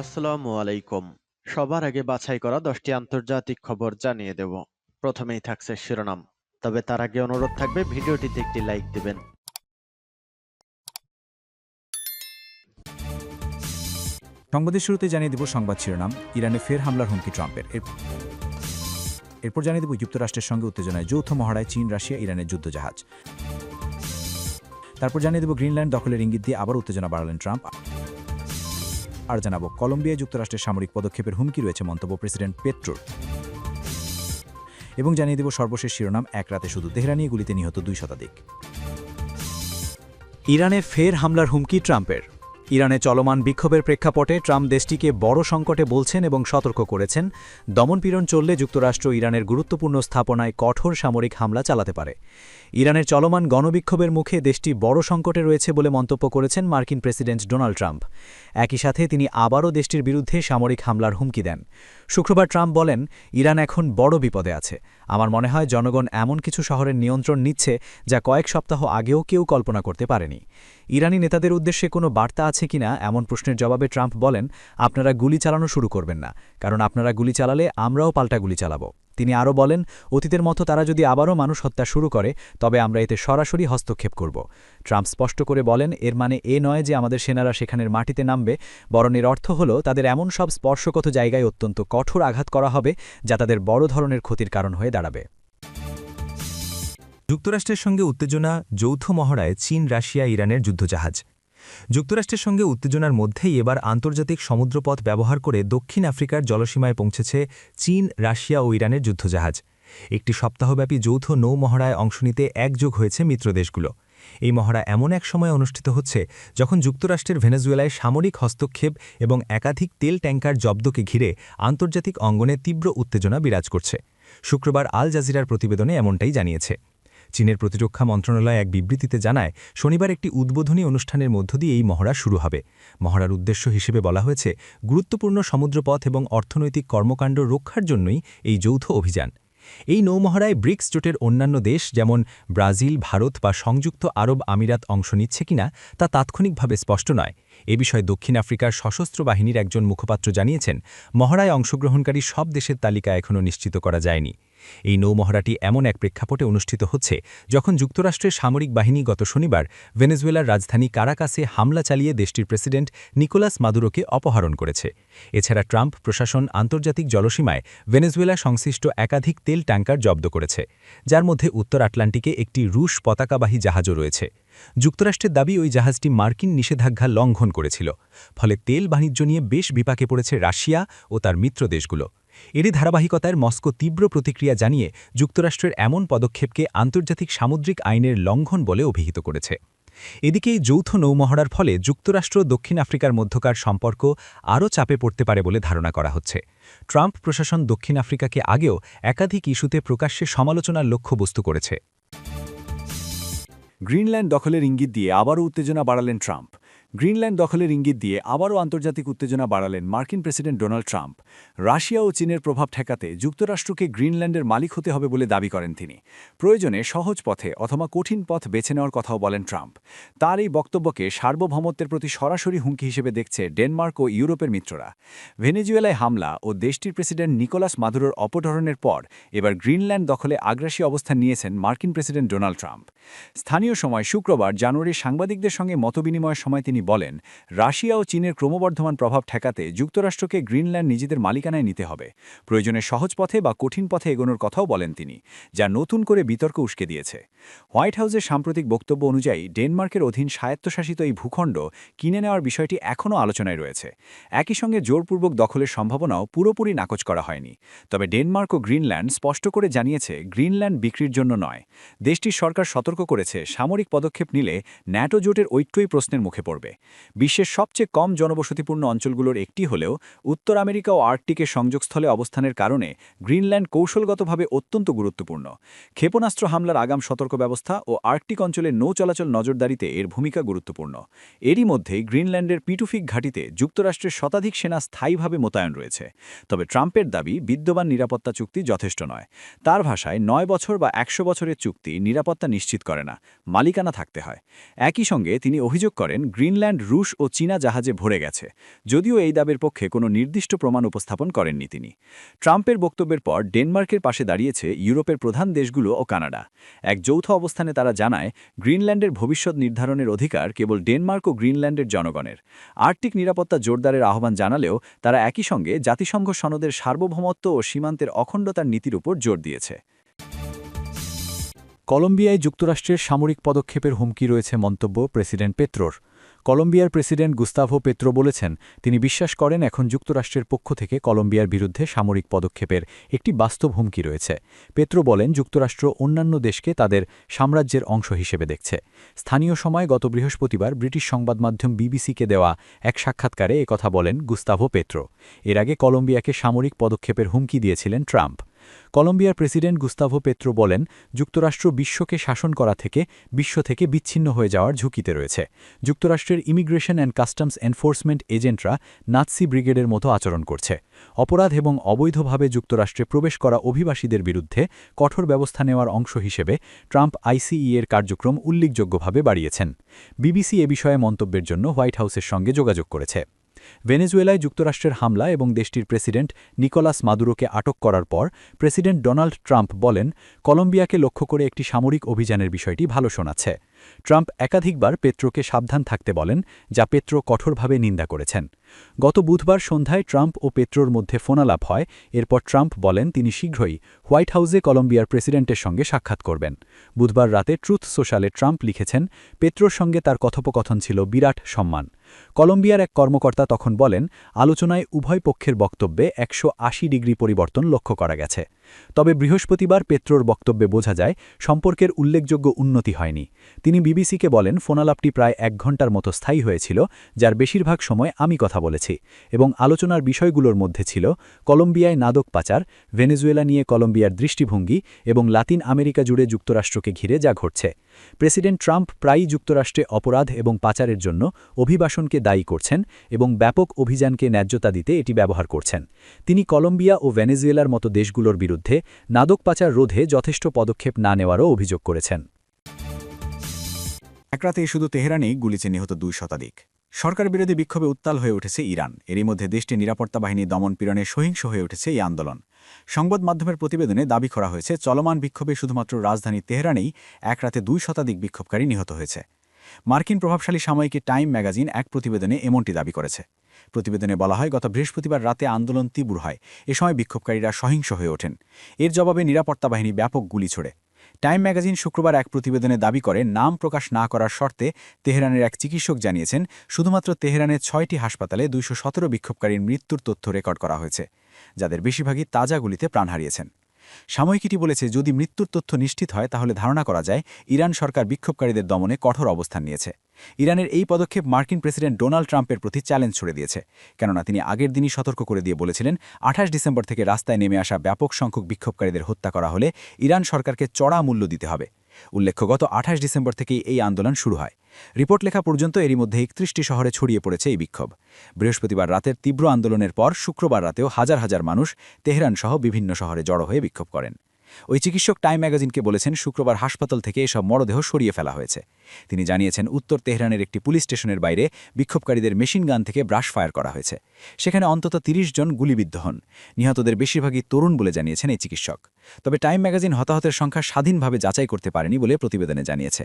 আসসালামু আলাইকুম। সবার আগে বাছাই করা দশটি আন্তর্জাতিক খবর জানিয়ে দেব। প্রথমেই থাকছে শিরোনাম। তবে তার আগে অনুরোধ থাকবে, ভিডিওটিতে একটি লাইক দিবেন। সংবাদের শুরুতে জানিয়ে দেব সংবাদ শিরোনাম। ইরানে ফের হামলার হুমকি ট্রাম্পের। এরপর জানিয়ে দেব যুক্তরাষ্ট্রের সঙ্গে উত্তেজনায় যৌথ মহড়ায় চীন, রাশিয়া, ইরানের যুদ্ধজাহাজ। তারপর জানিয়ে দেব গ্রিনল্যান্ড দখলের ইঙ্গিত দিয়ে আবার উত্তেজনা বাড়ালেন ট্রাম্প। আর জানাব, কলম্বিয়ায় যুক্তরাষ্ট্রের সামরিক পদক্ষেপের হুমকি রয়েছে মন্তব্য প্রেসিডেন্ট পেট্রোর। এবং জানিয়ে দেব সর্বশেষ শিরোনাম, এক রাতে শুধু তেহরানিয়ে গুলিতে নিহত দুই শতাধিক। ইরানে ফের হামলার হুমকি ট্রাম্পের। ইরানে চলমান বিক্ষোভের প্রেক্ষাপটে ট্রাম্প দেশটিকে বড় সংকটে বলছেন এবং সতর্ক করেছেন। দমনপীড়ন চললে যুক্তরাষ্ট্র ইরানের গুরুত্বপূর্ণ স্থাপনায় কঠোর সামরিক হামলা চালাতে পারে। ইরানের চলমান গণবিক্ষোভের মুখে দেশটি বড় সংকটে রয়েছে বলে মন্তব্য করেছেন মার্কিন প্রেসিডেন্ট ডোনাল্ড ট্রাম্প। একই সাথে তিনি আবারও দেশটির বিরুদ্ধে সামরিক হামলার হুমকি দেন। শুক্রবার ট্রাম্প বলেন, ইরান এখন বড় বিপদে আছে। আমার মনে হয় জনগণ এমন কিছু শহরের নিয়ন্ত্রণ নিচ্ছে যা কয়েক সপ্তাহ আগেও কেউ কল্পনা করতে পারেনি। ইরানি নেতাদের উদ্দেশ্যে কোনো বার্তা আছে কিনা এমন প্রশ্নের জবাবে ট্রাম্প বলেন, আপনারা গুলি চালানো শুরু করবেন না, কারণ আপনারা গুলি চালালে আমরাও পাল্টা গুলি চালাবো। তিনি আরও বলেন, অতীতের মতো তারা যদি আবারও মানুষ হত্যা শুরু করে, তবে আমরা এতে সরাসরি হস্তক্ষেপ করব। ট্রাম্প স্পষ্ট করে বলেন, এর মানে এ নয় যে আমাদের সেনারা সেখানের মাটিতে নামবে। বরং এর অর্থ হল, তাদের এমন সব স্পর্শগত জায়গায় অত্যন্ত কঠোর আঘাত করা হবে, যা তাদের বড় ধরনের ক্ষতির কারণ হয়ে দাঁড়াবে। যুক্তরাষ্ট্রের সঙ্গে উত্তেজনা, যৌথ মহড়ায় চীন, রাশিয়া, ইরানের যুদ্ধজাহাজ। যুক্তরাষ্ট্রের সঙ্গে উত্তেজনার মধ্যেই এবার আন্তর্জাতিক সমুদ্রপথ ব্যবহার করে দক্ষিণ আফ্রিকার জলসীমায় পৌঁছেছে চীন, রাশিয়া ও ইরানের যুদ্ধজাহাজ। একটি সপ্তাহব্যাপী যৌথ নৌ মহড়ায় অংশ নিতে একযোগ হয়েছে মিত্রদেশগুলো এই মহড়া এমন এক সময় অনুষ্ঠিত হচ্ছে যখন যুক্তরাষ্ট্রের ভেনেজুয়েলায় সামরিক হস্তক্ষেপ এবং একাধিক তেল ট্যাঙ্কার জব্দকে ঘিরে আন্তর্জাতিক অঙ্গনে তীব্র উত্তেজনা বিরাজ করছে। শুক্রবার আল জাজিরার প্রতিবেদনে এমনটাই জানিয়েছে। চীনের প্রতিরক্ষা মন্ত্রণালয় এক বিবৃতিতে জানায়, শনিবার একটি উদ্বোধনী অনুষ্ঠানের মধ্য দিয়ে এই মহড়া শুরু হবে। মহড়ার উদ্দেশ্য হিসেবে বলা হয়েছে, গুরুত্বপূর্ণ সমুদ্রপথ এবং অর্থনৈতিক কর্মকাণ্ড রক্ষার জন্যই এই যৌথ অভিযান। এই নৌমহড়ায় ব্রিক্স জোটের অন্যান্য দেশ যেমন ব্রাজিল, ভারত বা সংযুক্ত আরব আমিরাত অংশ নিচ্ছে কিনা তা তাৎক্ষণিকভাবে স্পষ্ট নয়। এ বিষয়ে দক্ষিণ আফ্রিকার সশস্ত্র বাহিনীর একজন মুখপাত্র জানিয়েছেন, মহড়ায় অংশগ্রহণকারী সব দেশের তালিকা এখনও নিশ্চিত করা যায়নি। এই নৌমহড়াটি এমন এক প্রেক্ষাপটে অনুষ্ঠিত হচ্ছে যখন যুক্তরাষ্ট্রের সামরিক বাহিনী গত শনিবার ভেনেজুয়েলার রাজধানী কারাকাসে হামলা চালিয়ে দেশটির প্রেসিডেন্ট নিকোলাস মাদুরোকে অপহরণ করেছে। এছাড়া ট্রাম্প প্রশাসন আন্তর্জাতিক জলসীমায় ভেনেজুয়েলা সংশ্লিষ্ট একাধিক তেল ট্যাঙ্কার জব্দ করেছে, যার মধ্যে উত্তর আটলান্টিকে একটি রুশ পতাকাবাহী জাহাজও রয়েছে। যুক্তরাষ্ট্রের দাবি, ওই জাহাজটি মার্কিন নিষেধাজ্ঞা লঙ্ঘন করেছিল, ফলে তেল বাণিজ্য নিয়ে বেশ বিপাকে পড়েছে রাশিয়া ও তার মিত্র দেশগুলো। এরই ধারাবাহিকতায় মস্কো তীব্র প্রতিক্রিয়া জানিয়ে যুক্তরাষ্ট্রের এমন পদক্ষেপকে আন্তর্জাতিক সামুদ্রিক আইনের লঙ্ঘন বলে অভিহিত করেছে। এদিকে যৌথ নৌমহড়ার ফলে যুক্তরাষ্ট্র দক্ষিণ আফ্রিকার মধ্যকার সম্পর্ক আরও চাপে পড়তে পারে বলে ধারণা করা হচ্ছে। ট্রাম্প প্রশাসন দক্ষিণ আফ্রিকাকে আগেও একাধিক ইস্যুতে প্রকাশ্যে সমালোচনার লক্ষ্যবস্তু করেছে। গ্রিনল্যান্ড দখলের ইঙ্গিত দিয়ে আবারও উত্তেজনা বাড়ালেন ট্রাম্প। গ্রিনল্যান্ড দখলের ইঙ্গিত দিয়ে আবারও আন্তর্জাতিক উত্তেজনা বাড়ালেন মার্কিন প্রেসিডেন্ট ডোনাল্ড ট্রাম্প। রাশিয়া ও চীনের প্রভাব ঠেকাতে যুক্তরাষ্ট্রকে গ্রিনল্যান্ডের মালিক হতে হবে বলে দাবি করেন তিনি। প্রয়োজনে সহজ পথে অথবা কঠিন পথ বেছে নেওয়ার কথাও বলেন ট্রাম্প। তার এই বক্তব্যকে সার্বভৌমত্বের প্রতি সরাসরি হুমকি হিসেবে দেখছে ডেনমার্ক ও ইউরোপের মিত্ররা। ভেনেজুয়েলায় হামলা ও দেশটির প্রেসিডেন্ট নিকোলাস মাদুরোর অপহরণের পর এবার গ্রিনল্যান্ড দখলে আগ্রাসী অবস্থান নিয়েছেন মার্কিন প্রেসিডেন্ট ডোনাল্ড ট্রাম্প। স্থানীয় সময় শুক্রবার জানুয়ারির সাংবাদিকদের সঙ্গে মতবিনিময়ের সময় তিনি বলেন, রাশিয়া ও চীনের ক্রমবর্ধমান প্রভাব ঠেকাতে যুক্তরাষ্ট্রকে গ্রিনল্যান্ড নিজেদের মালিকানায় নিতে হবে। প্রয়োজনে সহজ পথে বা কঠিন পথে এগোনোর কথাও বলেন তিনি, যা নতুন করে বিতর্ক উস্কে দিয়েছে। হোয়াইট হাউসের সাম্প্রতিক বক্তব্য অনুযায়ী, ডেনমার্কের অধীন স্বায়ত্তশাসিত এই ভূখণ্ড কিনে নেওয়ার বিষয়টি এখনও আলোচনায় রয়েছে। একই সঙ্গে জোরপূর্বক দখলের সম্ভাবনাও পুরোপুরি নাকচ করা হয়নি। তবে ডেনমার্ক ও গ্রিনল্যান্ড স্পষ্ট করে জানিয়েছে, গ্রিনল্যান্ড বিক্রির জন্য নয়। দেশটির সরকার সতর্ক করেছে, সামরিক পদক্ষেপ নিলে ন্যাটো জোটের ঐক্যই প্রশ্নের মুখে পড়বে। বিশ্বের সবচেয়ে কম জনবসতিপূর্ণ অঞ্চলগুলোর একটি হলেও উত্তর আমেরিকা ও আর্কটিকের সংযোগস্থলে অবস্থানের কারণে গ্রিনল্যান্ড কৌশলগতভাবে অত্যন্ত গুরুত্বপূর্ণ। ক্ষেপণাস্ত্র হামলার আগাম সতর্ক ব্যবস্থা ও আর্কটিক অঞ্চলে নৌ চলাচল নজরদারিতে এর ভূমিকা গুরুত্বপূর্ণ। এরই মধ্যেই গ্রিনল্যান্ডের পিটুফিক ঘাটিতে যুক্তরাষ্ট্রের শতাধিক সেনা স্থায়ীভাবে মোতায়েন রয়েছে। তবে ট্রাম্পের দাবি, বিদ্যমান নিরাপত্তা চুক্তি যথেষ্ট নয়। তার ভাষায় নয় বছর বা একশো বছরের চুক্তি নিরাপত্তা নিশ্চিত করে না, মালিকানা থাকতে হয়। একই সঙ্গে তিনি অভিযোগ করেন, গ্রিনল্যান্ড গ্রিনল্যান্ড রুশ ও চীনা জাহাজে ভরে গেছে, যদিও এই দাবের পক্ষে কোনো নির্দিষ্ট প্রমাণ উপস্থাপন করেননি তিনি। ট্রাম্পের বক্তব্যের পর ডেনমার্কের পাশে দাঁড়িয়েছে ইউরোপের প্রধান দেশগুলো ও কানাডা। এক যৌথ অবস্থানে তারা জানায়, গ্রিনল্যান্ডের ভবিষ্যৎ নির্ধারণের অধিকার কেবল ডেনমার্ক ও গ্রিনল্যান্ডের জনগণের। আর্থিক নিরাপত্তা জোরদারের আহ্বান জানালেও তারা একই সঙ্গে জাতিসংঘ সনদের সার্বভৌমত্ব ও সীমান্তের অখণ্ডতার নীতির উপর জোর দিয়েছে। কলম্বিয়ায় যুক্তরাষ্ট্রের সামরিক পদক্ষেপের হুমকি রয়েছে মন্তব্য প্রেসিডেন্ট পেত্রোর কলম্বিয়ার প্রেসিডেন্ট গুস্তাভো পেত্রো বলেছেন, তিনি বিশ্বাস করেন এখন যুক্তরাষ্ট্রের পক্ষ থেকে কলম্বিয়ার বিরুদ্ধে সামরিক পদক্ষেপের একটি বাস্তব হুমকি রয়েছে। পেত্রো বলেন, যুক্তরাষ্ট্র অন্যান্য দেশকে তাদের সাম্রাজ্যের অংশ হিসেবে দেখছে। স্থানীয় সময় গত বৃহস্পতিবার ব্রিটিশ সংবাদ মাধ্যম বিবিসিকে দেওয়া এক সাক্ষাৎকারে একথা বলেন গুস্তাভো পেত্রো। এর আগে কলম্বিয়াকে সামরিক পদক্ষেপের হুমকি দিয়েছিলেন ট্রাম্প। কলম্বিয়ার প্রেসিডেন্ট গুস্তাভো পেত্রো বলেন, যুক্তরাষ্ট্র বিশ্বকে শাসন করা থেকে, বিশ্ব থেকে বিচ্ছিন্ন হয়ে যাওয়ার ঝুঁকিতে রয়েছে। যুক্তরাষ্ট্রের ইমিগ্রেশন অ্যান্ড কাস্টমস এনফোর্সমেন্ট এজেন্টরা নাৎসি ব্রিগেডের মতো আচরণ করছে। অপরাধ এবং অবৈধভাবে যুক্তরাষ্ট্রে প্রবেশ করা অভিবাসীদের বিরুদ্ধে কঠোর ব্যবস্থা নেওয়ার অংশ হিসেবে ট্রাম্প আইসিই এর কার্যক্রম উল্লেখযোগ্যভাবে বাড়িয়েছেন। বিবিসি এ বিষয়ে মন্তব্যের জন্য হোয়াইট হাউসের সঙ্গে যোগাযোগ করেছে। ভেনেজুয়েলায় যুক্তরাষ্ট্রের হামলা এবং দেশটির প্রেসিডেন্ট নিকোলাস মাদুরোকে আটক করার পর প্রেসিডেন্ট ডোনাল্ড ট্রাম্প বলেন, কলম্বিয়াকে লক্ষ্য করে একটি সামরিক অভিযানের বিষয়টি ভালো শোনাচ্ছে। ট্রাম্প একাধিকবার পেত্রোকে সাবধান থাকতে বলেন, যা পেত্রো কঠোরভাবে নিন্দা করেছেন। গত বুধবার সন্ধ্যায় ট্রাম্প ও পেত্রোর মধ্যে ফোনালাপ হয়, এরপর ট্রাম্প বলেন তিনি শীঘ্রই হোয়াইট হাউসে কলম্বিয়ার প্রেসিডেন্টের সঙ্গে সাক্ষাৎ করবেন। বুধবার রাতে ট্রুথ সোশ্যালে ট্রাম্প লিখেছেন, পেত্রোর সঙ্গে তার কথোপকথন ছিল বিরাট সম্মান। কলম্বিয়ার এক কর্মকর্তা তখন বলেন, আলোচনায় উভয় পক্ষের বক্তব্যে একশো আশি ডিগ্রি পরিবর্তন লক্ষ্য করা গেছে। তবে বৃহস্পতিবার পেত্রোর বক্তব্যে বোঝা যায়, সম্পর্কের উল্লেখযোগ্য উন্নতি হয়নি। তিনি বিবিসিকে বলেন, ফোনালাপটি প্রায় এক ঘণ্টার মতো স্থায়ী হয়েছিল, যার বেশিরভাগ সময় আমি কথা বলেছি এবং আলোচনার বিষয়গুলোর মধ্যে ছিল কলম্বিয়ায় নাদক পাচার, ভেনেজুয়েলা নিয়ে কলম্বিয়ার দৃষ্টিভঙ্গি এবং লাতিন আমেরিকা জুড়ে যুক্তরাষ্ট্রকে ঘিরে যা ঘটছে। প্রেসিডেন্ট ট্রাম্প প্রায়ই যুক্তরাষ্ট্রে অপরাধ এবং পাচারের জন্য অভিবাসনকে দায়ী করছেন এবং ব্যাপক অভিযানকে ন্যায্যতা দিতে এটি ব্যবহার করছেন। তিনি কলম্বিয়া ও ভেনেজুয়েলার মতো দেশগুলোর বিরুদ্ধে নাদক পাচার রোধে যথেষ্ট পদক্ষেপ না নেওয়ারও অভিযোগ করেছেন। এক রাতে শুধু তেহরানেই গুলিতে নিহত দুই শতাধিক। সরকার বিরোধী বিক্ষোভে উত্তাল হয়ে উঠেছে ইরান। এরই মধ্যে দেশটির নিরাপত্তা বাহিনী দমন পীড়নে সহিংস হয়ে উঠেছে এই আন্দোলন। সংবাদ মাধ্যমের প্রতিবেদনে দাবি করা হয়েছে, চলমান বিক্ষোভে শুধুমাত্র রাজধানী তেহরানেই এক রাতে দুই শতাধিক বিক্ষোভকারী নিহত হয়েছে। মার্কিন প্রভাবশালী সাময়িকী টাইম ম্যাগাজিন এক প্রতিবেদনে এমনটি দাবি করেছে। প্রতিবেদনে বলা হয়, গত বৃহস্পতিবার রাতে আন্দোলন তীব্র হয়। এ সময় বিক্ষোভকারীরা সহিংস হয়ে ওঠেন। এর জবাবে নিরাপত্তা বাহিনী ব্যাপক গুলি ছোড়ে। টাইম ম্যাগাজিন শুক্রবার এক প্রতিবেদনে দাবি করে, নাম প্রকাশ না করার শর্তে তেহরানের এক চিকিৎসক জানিয়েছেন, শুধুমাত্র তেহরানের ছয়টি হাসপাতালে দুইশো সতেরো বিক্ষোভকারীর মৃত্যুর তথ্য রেকর্ড করা হয়েছে। যাদের বেশিরভাগই তাজা গুলিতে প্রাণ হারিয়েছেন। সাময়িকীটি বলেছে, যদি মৃত্যুর তথ্য নিশ্চিত হয়, তাহলে ধারণা করা যায়, ইরান সরকার বিক্ষোভকারীদের দমনে কঠোর অবস্থান নিয়েছে। ইরানের এই পদক্ষেপ মার্কিন প্রেসিডেন্ট ডোনাল্ড ট্রাম্পের প্রতি চ্যালেঞ্জ ছুড়ে দিয়েছে। কেননা, তিনি আগের দিনই সতর্ক করে দিয়ে বলেছিলেন, আঠাশ ডিসেম্বর থেকে রাস্তায় নেমে আসা ব্যাপক সংখ্যক বিক্ষোভকারীদের হত্যা করা হলে ইরান সরকারকে চড়া মূল্য দিতে হবে। উল্লেখ্য গত আঠাশ ডিসেম্বর থেকেই এই আন্দোলন শুরু হয়। রিপোর্ট লেখা পর্যন্ত এরই মধ্যে একত্রিশটি শহরে ছড়িয়ে পড়েছে এই বিক্ষোভ। বৃহস্পতিবার রাতের তীব্র আন্দোলনের পর শুক্রবার রাতেও হাজার হাজার মানুষ তেহরান সহ বিভিন্ন শহরে জড়ো হয়ে বিক্ষোভ করেন। ওই চিকিৎসক টাইম ম্যাগাজিনকে বলেছেন, শুক্রবার হাসপাতাল থেকে এসব মরদেহ সরিয়ে ফেলা হয়েছে। তিনি জানিয়েছেন, উত্তর তেহরানের একটি পুলিশ স্টেশনের বাইরে বিক্ষোভকারীদের মেশিন গান থেকে ব্রাশ ফায়ার করা হয়েছে। সেখানে অন্তত ৩০ জন গুলিবিদ্ধ হন। নিহতদের বেশিরভাগই তরুণ বলে জানিয়েছেন এই চিকিৎসক। তবে টাইম ম্যাগাজিন হতাহতের সংখ্যা স্বাধীনভাবে যাচাই করতে পারেনি বলে প্রতিবেদনে জানিয়েছে।